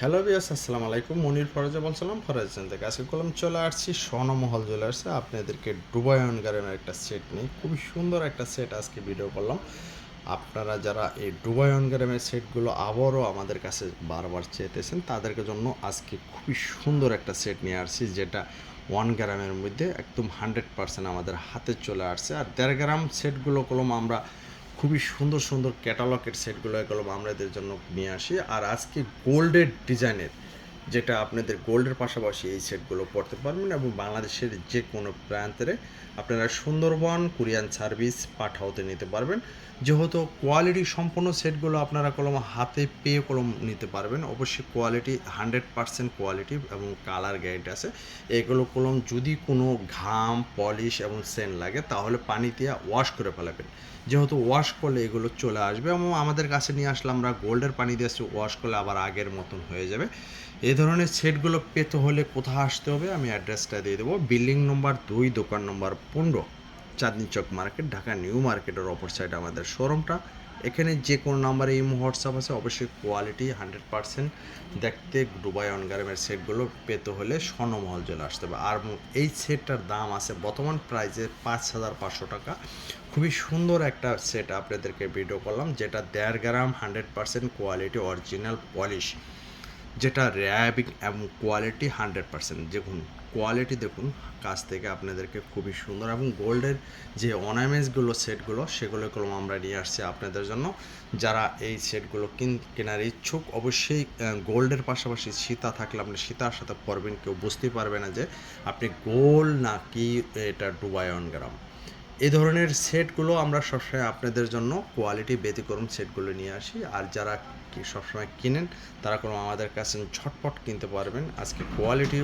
Hello বিয়াস আসসালামু আলাইকুম। মনির ফরাজা বলছিলাম ফরাজ থেকে আজকে কলম চলে আসছি স্বর্ণমহল আসছে আপনাদেরকে ডুবায়ন গার্ডেনের একটা সেট নেই খুবই সুন্দর একটা সেট আজকে ভিডিও করলাম। আপনারা যারা এই ডুবায়ন গ্রামের সেটগুলো আবারও আমাদের কাছে বারবার চেয়েতেছেন, তাদেরকে জন্য আজকে খুবই সুন্দর একটা সেট নিয়ে আসছি, যেটা ওয়ান গ্রামের মধ্যে একদম হান্ড্রেড পার্সেন্ট আমাদের হাতে চলে আসছে। আর দেড় গ্রাম সেটগুলো কলম আমরা খুবই সুন্দর সুন্দর ক্যাটালগের সেটগুলো এগুলো আমরা এদের জন্য নিয়ে আসি। আর আজকে গোল্ডের ডিজাইনের যেটা আপনাদের গোল্ডের পাশাপাশি এই সেটগুলো পড়তে পারবেন এবং বাংলাদেশের যে কোনো প্রান্তে আপনারা সুন্দরবন, কোরিয়ান সার্ভিস পাঠাওতে নিতে পারবেন। যেহেতু কোয়ালিটি সম্পন্ন সেটগুলো আপনারা কলম হাতে পেয়ে কলম নিতে পারবেন, অবশ্যই কোয়ালিটি, হান্ড্রেড পারসেন্ট কোয়ালিটি এবং কালার গ্যারেন্ট আছে। এগুলো কলম যদি কোনো ঘাম, পলিশ এবং সেন্ট লাগে, তাহলে পানি দিয়ে ওয়াশ করে ফেলাবেন। যেহেতু ওয়াশ করলে এগুলো চলে আসবে এবং আমাদের কাছে নিয়ে আসলে আমরা গোল্ডের পানি দিয়ে আসছি ওয়াশ করলে আবার আগের মতন হয়ে যাবে। এই ধরনের সেটগুলো পেতে হলে কোথায় আসতে হবে? আমি অ্যাড্রেসটা দিয়ে দেবো। বিল্ডিং নম্বর দুই, দোকান নম্বর পনেরো, চাঁদনি চক মার্কেট ঢাকা নিউ মার্কেটের অপর সাইডে আমাদের শোরুমটা এখানে যে কোনো নাম্বারে এই হোয়াটসঅ্যাপ আছে। অবশ্যই কোয়ালিটি হান্ড্রেড পার্সেন্ট দেখতে দুবাই অনগারামের সেটগুলো পেতে হলে স্বর্ণমহল চলে আসতে হবে। আর এই সেটটার দাম আছে বর্তমান প্রাইসে পাঁচ হাজার পাঁচশো টাকা। খুবই সুন্দর একটা সেট আপনাদেরকে ভিডিও করলাম, যেটা দেড় গ্রাম hundred percent quality original polish যেটা র্যাবিং এবং কোয়ালিটি হান্ড্রেড পার্সেন্ট। দেখুন, কোয়ালিটি দেখুন, কাছ থেকে আপনাদেরকে খুবই সুন্দর এবং গোল্ডের যে অর্নামেন্টসগুলো, সেটগুলো সেগুলো কলম আমরা নিয়ে আসছি আপনাদের জন্য। যারা এই সেটগুলো কিন, কেনার ইচ্ছুক, অবশ্যই গোল্ডের পাশাপাশি সীতা থাকলে আপনি সীতার সাথে পরবেন, কেউ বুঝতেই পারবে না যে আপনি গোল্ড না কি এটা ডুবাই অন গ্রাম। এই ধরনের সেটগুলো আমরা সবসময় আপনাদের জন্য কোয়ালিটি ব্যতিক্রম সেটগুলো নিয়ে আসি। আর যারা সবসময় কিনেন, তারা কোনো আমাদের কাছে ঝটপট কিনতে পারবেন। আজকে কোয়ালিটি